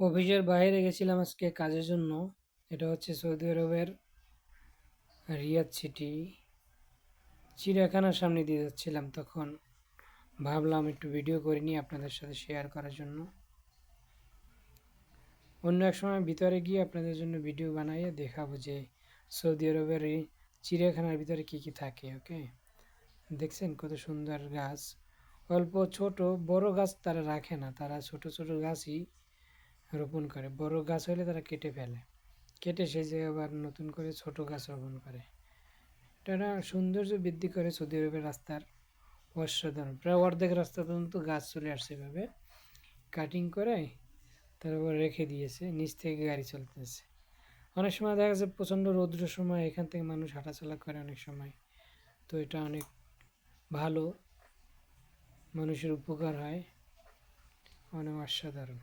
অফিসের বাইরে গেছিলাম আজকে কাজের জন্য। এটা হচ্ছে সৌদি আরবের রিয়াদ সিটি। চিড়িয়াখানার সামনে দিয়ে যাচ্ছিলাম তখন। ভাবলাম একটু ভিডিও করে নিয়ে আপনাদের সাথে শেয়ার করার জন্য। অন্য এক সময় ভিতরে গিয়ে আপনাদের জন্য ভিডিও বানাইয়ে দেখাবো যে সৌদি আরবের এই চিড়িয়াখানার ভিতরে কী কী থাকে ওকে দেখছেন কত সুন্দর গাছ। অল্প ছোট, বড় গাছ তারা রাখে না। তারা ছোট ছোট গাছই রোপণ করে। বড় গাছ হলে তারা কেটে ফেলে। কেটে সেই জায়গায় আবার নতুন করে ছোট গাছ রোপণ করে। এটা সৌন্দর্য বৃদ্ধি করে সৌদি আরবের রাস্তার অসাধারণ। প্রায় অর্ধেক রাস্তা পর্যন্ত গাছ চলে আসছে এভাবে। কাটিং করে তারপর রেখে দিয়েছে। নিচ থেকে গাড়ি চলতেছে। অনেক সময় দেখা যাচ্ছে প্রচণ্ড রৌদ্র সময়, এখান থেকে মানুষ হাঁটাচলা করে অনেক সময়। তো এটা অনেক ভালো। মানুষের উপকার হয়। অনেক অসাধারণ।